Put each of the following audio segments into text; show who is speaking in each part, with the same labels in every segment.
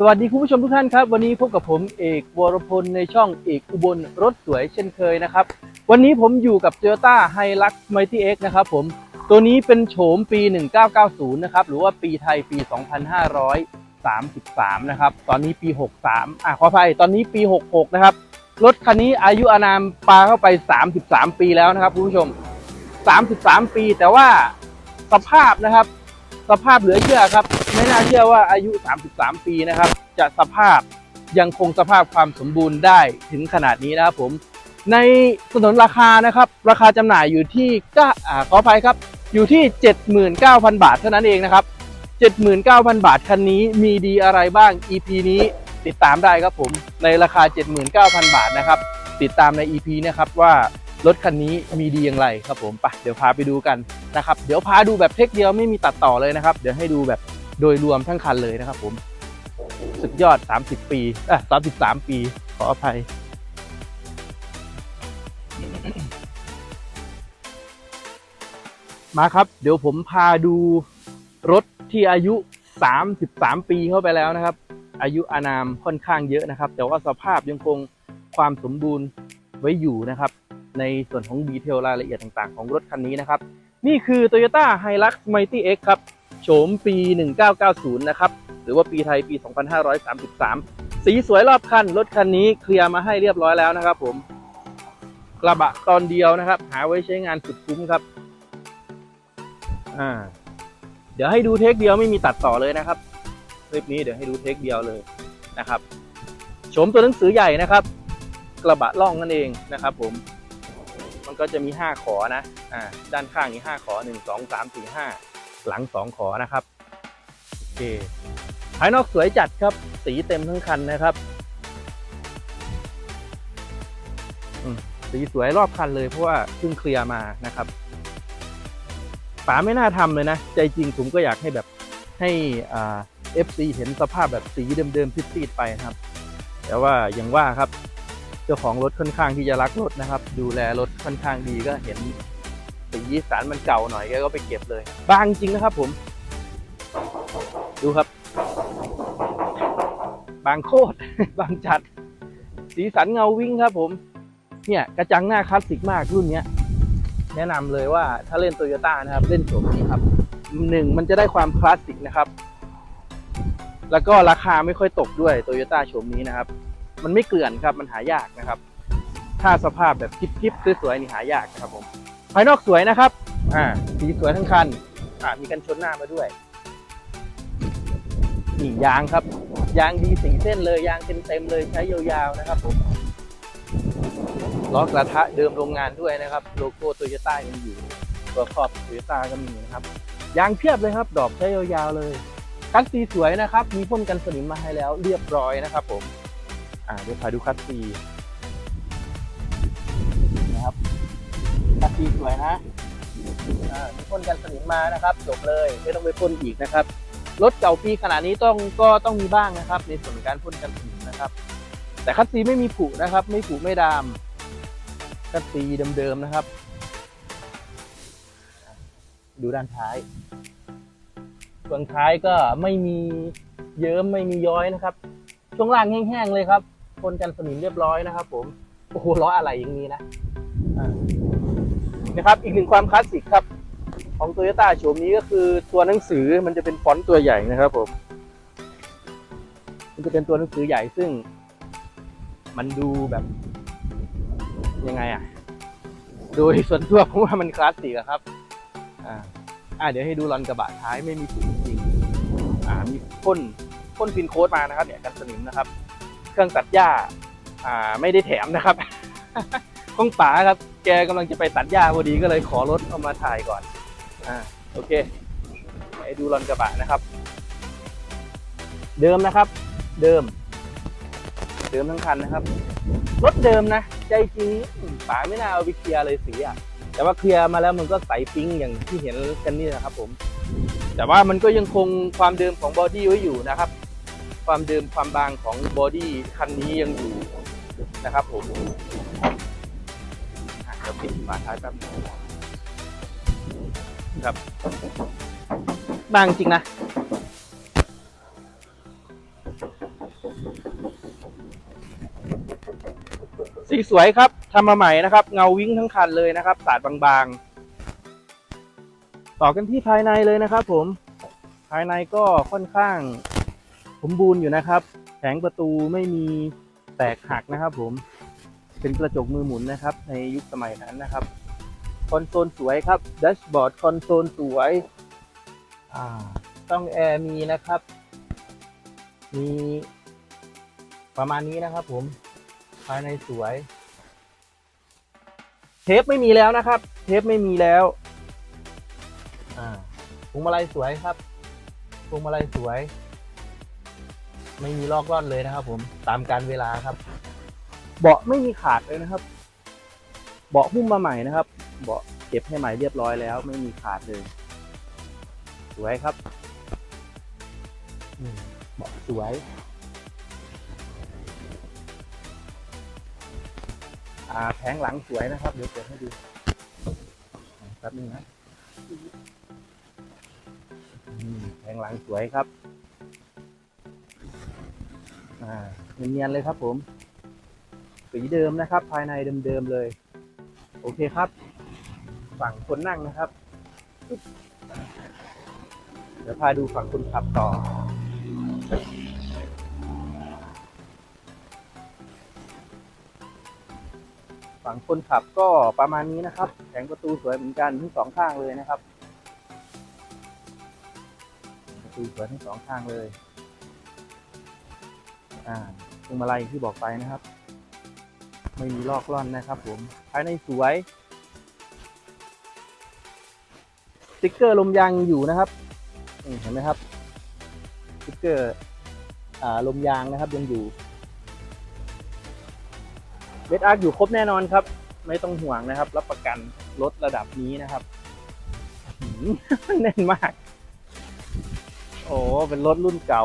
Speaker 1: สวัสดีคุณผู้ชมทุกท่านครับ วันนี้พบกับผมเอกวรพลในช่องเอกอุบลรถสวยเช่นเคยนะครับ วันนี้ผมอยู่กับ Toyota Hilux Mighty X นะครับผมตัวนี้เป็นโฉมปี 1990 นะครับ หรือว่าปีไทยปี 2533 นะครับ ตอนนี้ปี 63 อะขออภัยตอนนี้ปี 66 นะครับ รถคันนี้อายุอานามปาเข้าไป 33 ปีแล้วนะครับคุณผู้ชม 33 ปีแต่ว่าสภาพนะครับ สภาพเหลือเชื่อครับ ไม่น่าเชื่อว่าอายุ 33 ปีนะครับ จะสภาพยังคงสภาพความสมบูรณ์ได้ถึงขนาดนี้นะครับผม ในสนนราคานะครับ ราคาจำหน่ายอยู่ที่ก็อ่าขออภัยครับ อยู่ที่ 79,000 บาทเท่านั้นเองนะครับ 79,000 บาทคันนี้มีดีอะไรบ้าง EP นี้ติดตามได้ครับผม ในราคา 79,000 บาทนะครับ ติดตามใน EP นะครับว่ารถคันนี้มีดีอย่างไรครับผมไปเดี๋ยวพาไปดูกันนะครับ เดี๋ยวพาดูแบบเทคเดียวไม่มีตัดต่อเลยนะครับ เดี๋ยวให้ดูแบบ โดยรวมทั้งคันเลยนะครับผมสุดยอด 30 ปีอะ33 ปี ขออภัย มาครับ เดี๋ยวผมพาดูรถที่อายุ 33 ปีเข้าไปแล้วนะครับ อายุอานามค่อนข้างเยอะนะครับ แต่ว่าสภาพยังคงความสมบูรณ์ไว้อยู่นะครับ ในส่วนของดีเทลรายละเอียดต่างๆ ของรถคันนี้นะครับ นี่คือ Toyota Hilux Mighty X ครับ ฉมปี 1990 นะครับ หรือว่าปีไทยปี 2533 สีสวยรอบคัน รถคันนี้เคลียร์มาให้เรียบร้อยแล้วนะครับผมกระบะตอนเดียวนะครับ หาไว้ใช้งานสุดคุ้มครับ อ่า เดี๋ยวให้ดูเทคเดียวไม่มีตัดต่อเลยนะครับคลิปนี้เดี๋ยวให้ดูเทคเดียวเลยนะครับโฉมตัวหนังสือใหญ่นะครับ กระบะล่องนั่นเองนะครับ ผม มันก็จะมี 5 ขอนะ อ่า ด้านข้างนี้5ขอ 1 2 3 4 5 หลัง2ขอนะครับโอเคภายนอกสวยจัดครับ สีเต็มทั้งคันนะครับสีสวยรอบคันเลยเพราะว่าเพิ่งเคลียร์มานะครับป๋าไม่น่าทำเลยนะ ใจจริงผมก็อยากให้แบบให้อ่า FC เห็นสภาพแบบสีเดิมๆซีดๆไปนะครับ แต่ว่าอย่างว่าครับ เจ้าของรถค่อนข้างที่จะรักรถนะครับ ดูแลรถค่อนข้างดีก็เห็น สีสันมันเก่าหน่อยแกก็ไปเก็บเลย บางจริงนะครับผม ดูครับ บางโคตร บางจัด สีสันเงาวิ่งครับผม เนี่ยกระจังหน้าคลาสสิกมากรุ่นเนี้ย แนะนำเลยว่าถ้าเล่นโตโยต้านะครับ เล่นโฉมนี้ครับหนึ่งมันจะได้ความคลาสสิกนะครับ แล้วก็ราคาไม่ค่อยตกด้วยโตโยต้าโฉมนี้นะครับ มันไม่เกลื่อนครับมันหายากนะครับ ถ้าสภาพแบบกิ๊บๆสวยๆนี่หายากนะครับผมายนอกสวยนะครับ อ่า สีสวยทั้งคัน อ่า มีกันชนหน้ามาด้วย นี่ยางครับ ยางดีสีเส้นเลย ยางเต็มๆเลยใช้ยาวๆนะครับผม ล้อกระทะเดิมโรงงานด้วยนะครับ โลโก้โตโยต้ายังอยู่ ตัวครอบโตโยต้าก็มีนะครับ ยางเพียบเลยครับ ดอกใช้ยาวๆเลยคัสซีสวยนะครับ มีพ่นกันสนิมมาให้แล้วเรียบร้อยนะครับผม อ่าเดี๋ยวพาดูคัสซี คัสซีสวยนะอ่ามีพ่นกันสนิมมานะครับจบเลยไม่ต้องไปพ่นอีกนะครับ รถเก่าปีขนาดนี้ต้องก็ต้องมีบ้างนะครับ ในส่วนของการพ่นกันสนิมนะครับ แต่คัสซีไม่มีผุนะครับ ไม่ผุไม่ดามคัสซีเดิมๆนะครับ ดูด้านท้ายส่วนท้ายก็ไม่มีเยิ้มไม่มีย้อยนะครับ ช่วงล่างแห้งๆเลยครับพ่นกันสนิมเรียบร้อยนะครับ ผมโอ้โหล้ออะไรอย่างนี้นะอ่า นะครับ อีกหนึ่งความคลาสสิกครับ ของโตโยต้าโฉมนี้ก็คือตัวหนังสือมันจะเป็นฟอนต์ตัวใหญ่นะครับผม มันจะเป็นตัวหนังสือใหญ่ซึ่ง มันดูแบบยังไงอะ โดยส่วนตัวผมว่ามันคลาสสิกอะครับ อ่าอ่าเดี๋ยวให้ดูรอนกระบะท้ายไม่มีฝุ่นจริง อ่า มีพ่นพ่นฟินโค้ดมานะครับ เนี่ยกันสนิมนะครับ เครื่องตัดหญ้า อ่า ไม่ได้แถมนะครับ ของป๋าครับ กกำลังจะไปตัดหญ้าพอดีก็เลยขอรถเอามาถ่ายก่อน อ่า โอเคให้ดูรอนกระบะนะครับ เดิมนะครับ เดิม เดิมทั้งคันนะครับ รถเดิมนะ ใจจริงป๋าไม่น่าเอาไปเคลียร์เลยสีอะ แต่ว่าเคลียร์มาแล้วมันก็ใสปิ๊งอย่างที่เห็นกันนี่นะครับ ผม แต่ว่ามันก็ยังคงความเดิมของบอดี้ไว้อยู่นะครับ ความเดิมความบางของบอดี้คันนี้ยังอยู่นะครับผมอะเดี๋ยวปิดฝาท้ายแป๊บนึงครับ บางจริงนะสีสวยครับทำมาใหม่นะครับ เงาวิ้งทั้งคันเลยนะครับสาดบางๆ ต่อกันที่ภายในเลยนะครับ ผมภายในก็ค่อนข้างสมบูรณ์อยู่นะครับ แผงประตูไม่มีแตกหักนะครับ ผม เป็นกระจกมือหมุนนะครับ ในยุคสมัยนั้นนะครับ คอนโซลสวยครับแดชบอร์ดคอนโซลสวยต้องแอร์มีนะครับ มีประมาณนี้นะครับ ผมภายในสวย เทปไม่มีแล้วนะครับ เทปไม่มีแล้วพวงมาลัยสวยครับพวงมาลัยสวย ไม่มีลอกล่อนเลยนะครับ ผมตามการเวลาครับ เบาะไม่มีขาดเลยนะครับ เบาะหุ้มมาใหม่นะครับ เบาะเก็บให้ใหม่เรียบร้อยแล้ว ไม่มีขาดเลย สวยครับอืมเบาะสวย อ่าแผงหลังสวยนะครับ เดี๋ยวเปิดให้ดูแป๊บนึงนะอืมแผงหลังสวยครับ อ่าเนียนๆเลยครับผม สีเดิมนะครับ ภายในเดิมๆเลย โอเคครับ ฝั่งคนนั่งนะครับ เดี๋ยวพาดูฝั่งคนขับต่อ ฝั่งคนขับก็ประมาณนี้นะครับ แผงประตูสวยเหมือนกันทั้งสองข้างเลยนะครับ ประตูสวยทั้งสองข้างเลย อ่าพวงมาลัยที่บอกไปนะครับ ไม่มีลอกล่อนนะครับผมภายในสวยสติ๊กเกอร์ลมยางอยู่นะครับเห็นไหมครับสติ๊กเกอร์ลมยางนะครับยังอยู่เวทอาร์ตอยู่ครบแน่นอนครับ ไม่ต้องห่วงนะครับ รับประกันรถระดับนี้นะครับแน่นมาก โอ้เป็นรถรุ่นเก่า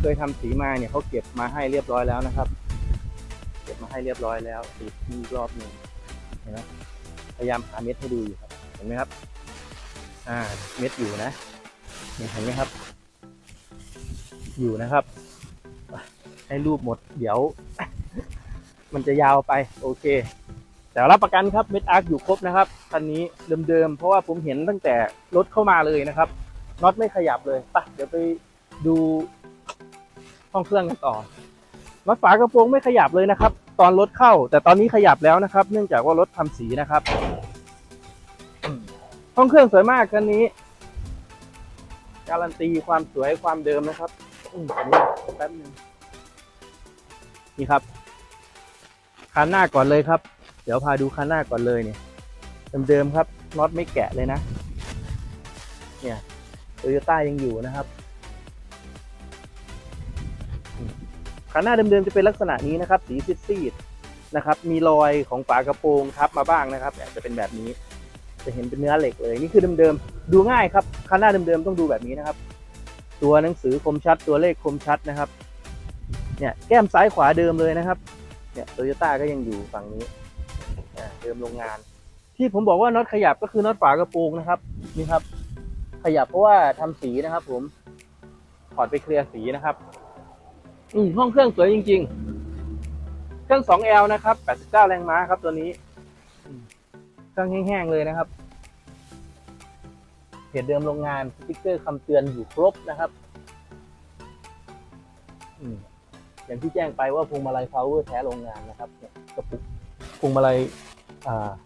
Speaker 1: เคยทำสีมาเนี่ยเขาเก็บมาให้เรียบร้อยแล้วนะครับ มาให้เรียบร้อยแล้วติดอีกรอบหนึ่งเห็นไหมพยายามหาเม็ดให้ดูอยู่ครับ เห็นไหมครับ อ่า เม็ดอยู่นะเห็นไหมครับ อยู่นะครับ ให้รูปหมด เดี๋ยว มันจะยาวไป โอเค แต่รับประกันครับเม็ดอาร์คอยู่ครบนะครับคันนี้เดิมๆ เพราะว่าผมเห็นตั้งแต่รถเข้ามาเลยนะครับน็อตไม่ขยับเลยไปเดี๋ยวไปดูห้องเครื่องกันต่อน็อตฝากระโปรงไม่ขยับเลยนะครับ ตอนรถเข้า แต่ตอนนี้ขยับแล้วนะครับ เนื่องจากว่ารถทำสีนะครับอืมห้องเครื่องสวยมากคันนี้ การันตีความสวยความเดิมนะครับอืมอันนี้แป๊บนึงนี่ครับคันหน้าก่อนเลยครับ เดี๋ยวพาดูคันหน้าก่อนเลยเนี่ยเดิมๆครับน็อตไม่แกะเลยนะ เนี่ยโตโยต้ายังอยู่นะครับ คันหน้าเดิมๆจะเป็นลักษณะนี้นะครับ สีซีดๆนะครับ มีรอยของฝากระโปรงทับมาบ้างนะครับอาจจะเป็นแบบนี้ จะเห็นเป็นเนื้อเหล็กเลยนี่คือเดิมๆดูง่ายครับคันหน้าเดิมๆต้องดูแบบนี้นะครับ ตัวหนังสือคมชัด ตัวเลขคมชัดนะครับ เนี่ยแก้มซ้ายขวาเดิมเลยนะครับ เนี่ยโตโยต้าก็ยังอยู่ฝั่งนี้เดิมโรงงาน ที่ผมบอกว่าน็อตขยับก็คือน็อตฝากระโปรงนะครับนี่ครับ ขยับเพราะว่าทำสีนะครับ ผมถอดไปเคลียร์สีนะครับ อืมห้องเครื่องสวยจริง ๆ เครื่อง 2L นะครับ 89 แรงม้าครับตัวนี้ เครื่องแห้งๆเลยนะครับเพจเดิมโรงงานสติ๊กเกอร์คำเตือนอยู่ครบนะครับอย่างที่แจ้งไปว่าพวงมาลัย power แท้โรงงานนะครับกระปุกพวงมาลัย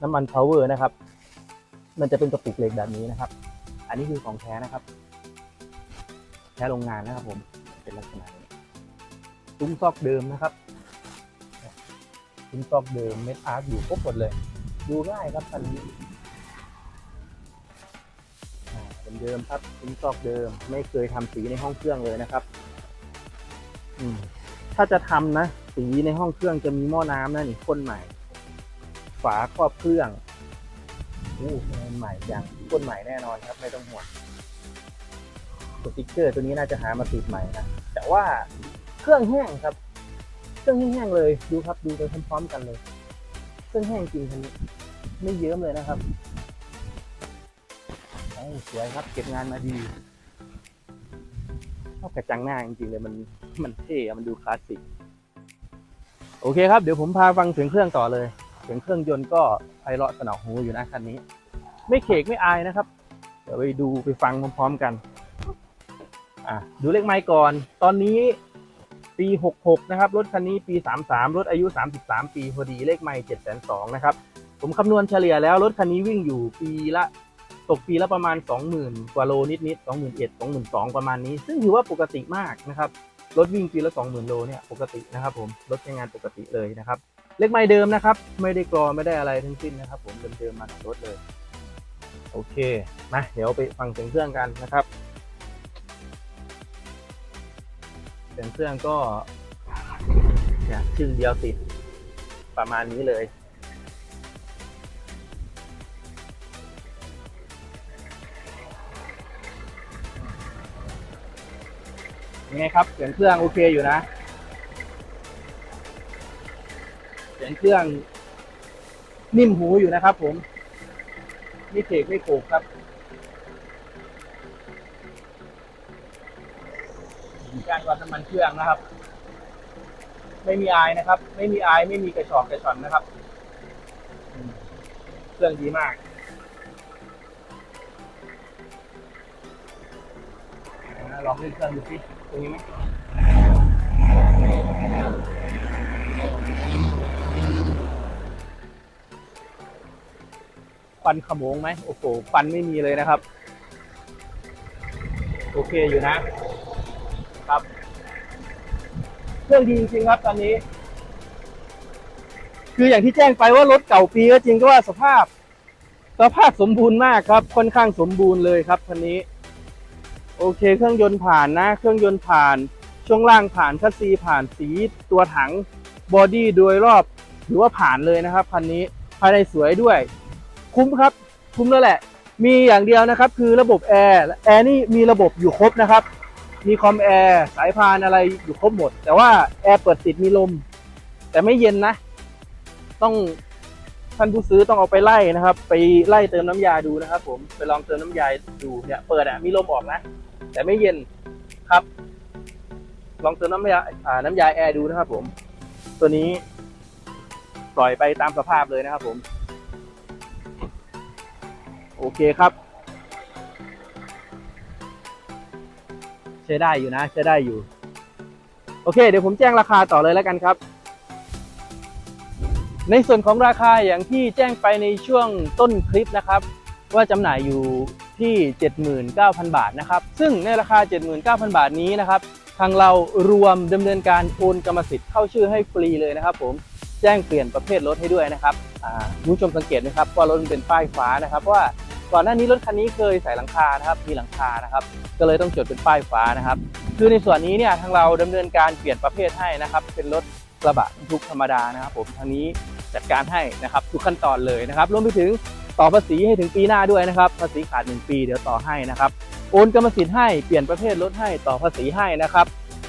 Speaker 1: น้ำมัน power นะครับ มันจะเป็นกระปุกเหล็กแบบนี้นะครับ อันนี้คือของแท้นะครับ แท้โรงงานนะครับผมเป็นลักษณะนี้ ซุ้มซอกเดิมนะครับซุ้มซอกเดิมเม็ดอาร์ตอยู่ครบหมดเลย ดูง่ายครับคันนี้เดิมครับซุ้มซอกเดิม ไม่เคยทำสีในห้องเครื่องเลยนะครับ อืมถ้าจะทำนะสีในห้องเครื่องจะมีหม้อน้ำนะนี่พ่นใหม่ ฝาครอบเครื่องอู้ใหม่อย่างพ่นใหม่แน่นอนครับ ไม่ต้องห่วงสติ๊กเกอร์ตัวนี้น่าจะหามาติดใหม่นะแต่ว่า เครื่องแห้งครับ เครื่องแห้งๆเลยดูครับดูไปพร้อมๆกันเลย เครื่องแห้งจริงคันนี้ไม่เยิ้มเลยนะครับโอ้สวยครับเก็บงานมาดีกระจังหน้าจริงๆเลยมันมันเท่มันดูคลาสสิกโอเคครับเดี๋ยวผมพาฟังเสียงเครื่องต่อเลยเสียงเครื่องยนต์ก็ไพเราะสนอหูอยู่นะคันนี้ ไม่เขกไม่อายนะครับเดี๋ยวไปดูไปฟังพร้อมๆกัน อะดูเลขไมล์ก่อน ตอนนี้ ปี 66 นะครับ รถคันนี้ปี 33 รถอายุ 33 ปีพอดีเลขไมล์702นะครับ ผมคำนวณเฉลี่ยแล้ว รถคันนี้วิ่งอยู่ปีละตกปีละประมาณ 20,000 กว่าโลนิดๆ21,000 22,000 ประมาณนี้ ซึ่งถือว่าปกติมากนะครับ รถวิ่งปีละ 20,000 โลเนี่ยปกตินะครับผม รถใช้งานปกติเลยนะครับ เลขไมล์เดิมนะครับ ไม่ได้กรอไม่ได้อะไรทั้งสิ้นนะครับ ผมเดิมๆมากับรถเลย โอเคมาเดี๋ยวไปฟังเสียงเครื่องกันนะครับ เสียงเครื่องก็นชึ่งเดียวติดประมาณนี้เลยยังไงครับเสียงเครื่องโอเคอยู่นะเสียงเครื่องนิ่มหูอยู่นะครับผม ไม่เทกไม่โขกครับ การวัดน้ำมันเครื่องนะครับ ไม่มีอายนะครับ ไม่มีอายไม่มีกระชอกกระชอนนะครับ เครื่องดีมากลองเล่นเครื่องดูสิตรงนี้ไหมฟันขโมงไหมโอ้โหฟันไม่มีเลยนะครับ โอเคอยู่นะ ครับ เครื่องดีจริงๆครับตอนนี้ คืออย่างที่แจ้งไปว่ารถเก่าปีก็จริงก็ว่าสภาพ สภาพสมบูรณ์มากครับ ค่อนข้างสมบูรณ์เลยครับคันนี้ โอเค เครื่องยนต์ผ่านนะ เครื่องยนต์ผ่าน ช่วงล่างผ่านคัสซีผ่านสีตัวถังบอดี้โดยรอบถือว่าผ่านเลยนะครับคันนี้ภายในสวยด้วย คุ้มครับ คุ้มแล้วแหละ มีอย่างเดียวนะครับ คือระบบแอร์แอร์นี่มีระบบอยู่ครบนะครับ มีคอมแอร์สายพานอะไรอยู่ครบหมด แต่ว่าแอร์เปิดติดมีลม แต่ไม่เย็นนะ ต้องท่านผู้ซื้อต้องเอาไปไล่นะครับ ไปไล่เติมน้ำยาดูนะครับ ผมไปลองเติมน้ำยาดูเนี่ยเปิดอะมีลมออกนะ แต่ไม่เย็นครับ ลองเติมน้ำยาอ่าน้ำยาแอร์ดูนะครับ ผม ตัวนี้ปล่อยไปตามสภาพเลยนะครับ ผม โอเคครับ ใช้ได้อยู่นะ ใช้ได้อยู่ โอเค เดี๋ยวผมแจ้งราคาต่อเลยแล้วกันครับ ในส่วนของราคาอย่างที่แจ้งไปในช่วงต้นคลิปนะครับ ว่าจำหน่ายอยู่ที่ 79,000 บาทนะครับ ซึ่งในราคา 79,000 บาทนี้นะครับ ทางเรารวมดำเนินการโอนกรรมสิทธิ์เข้าชื่อให้ฟรีเลยนะครับ ผมแจ้งเปลี่ยนประเภทรถให้ด้วยนะครับผู้ชมสังเกตไหมครับว่ารถมันเป็นป้ายฟ้านะครับว่า ก่อนหน้านี้รถคันนี้เคยใส่หลังคานะครับมีหลังคานะครับ ก็เลยต้องจดเป็นป้ายฟ้านะครับ คือในส่วนนี้เนี่ยทางเราดำเนินการเปลี่ยนประเภทให้นะครับ เป็นรถกระบะบรรทุกธรรมดานะครับ ผมทางนี้จัดการให้นะครับทุกขั้นตอนเลยนะครับรวมไปถึงต่อภาษีให้ถึงปีหน้าด้วยนะครับ ภาษีขาด 1 ปีเดี๋ยวต่อให้นะครับ โอนกรรมสิทธิ์ให้เปลี่ยนประเภทรถให้ต่อภาษีให้นะครับ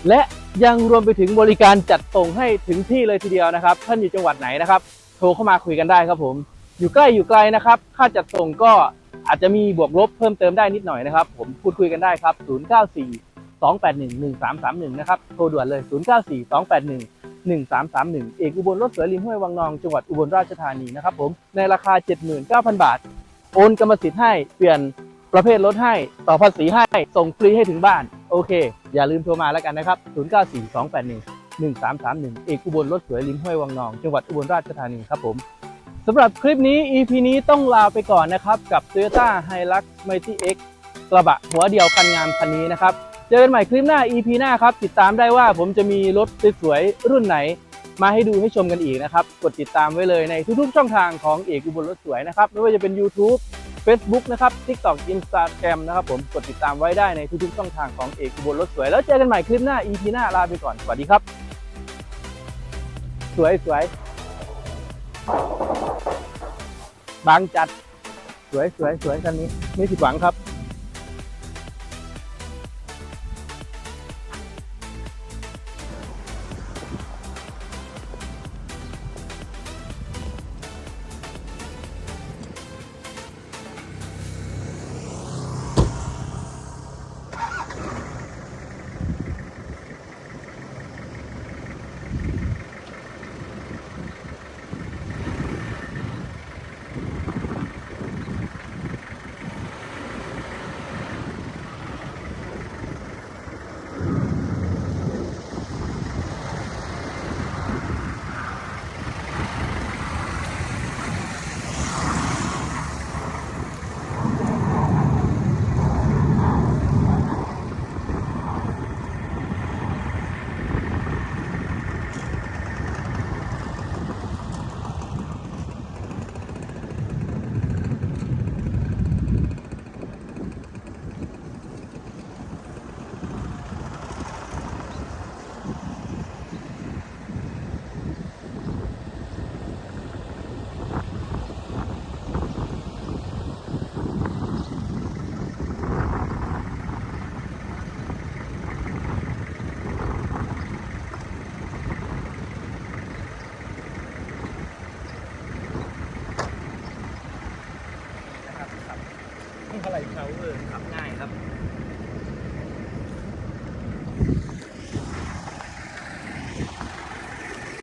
Speaker 1: และยังรวมไปถึงบริการจัดส่งให้ถึงที่เลยทีเดียวนะครับ ท่านอยู่จังหวัดไหนนะครับ โทรเข้ามาคุยกันได้ครับผม อยู่ใกล้อยู่ไกลนะครับ ค่าจัดส่งก็ อาจจะมีบวกลบเพิ่มเติมได้นิดหน่อยนะครับ ผมพูดคุยกันได้ครับ 094 281 1331 นะครับ โทรด่วนเลย 094 281 1331 เอกอุบลรถเสือริมห้วยวังนอง จังหวัดอุบลราชธานีนะครับผม ในราคา 79,000 บาท โอนกรรมสิทธิ์ให้ เปลี่ยนประเภทรถให้ ต่อภาษีให้ ส่งฟรีให้ถึงบ้าน โอเค อย่าลืมโทรมาแล้วกันนะครับ 094 281 1331 เอกอุบลรถสวยริมห้วยวังนอง จังหวัดอุบลราชธานีครับผม สำหรับคลิปนี้ EP นี้ต้องลาไปก่อนนะครับกับ Toyota Hilux Mighty X กระบะหัวเดียวคันงามคันนี้นะครับเจอกันใหม่คลิปหน้า EP หน้าครับ ติดตามได้ว่าผมจะมีรถสวยๆรุ่นไหน มาให้ดูให้ชมกันอีกนะครับ กดติดตามไว้เลยในทุกๆช่องทางของเอกอุบลรถสวยนะครับ ไม่ว่าจะเป็น YouTube Facebook นะครับ TikTok Instagram นะครับผมกดติดตามไว้ได้ในทุกๆช่องทางของเอกอุบลรถสวย แล้วเจอกันใหม่คลิปหน้า EP หน้าลาไปก่อนสวัสดีครับ สวยสวย บางจัดสวยสวยสวยคันนี้ไม่ผิดหวังครับ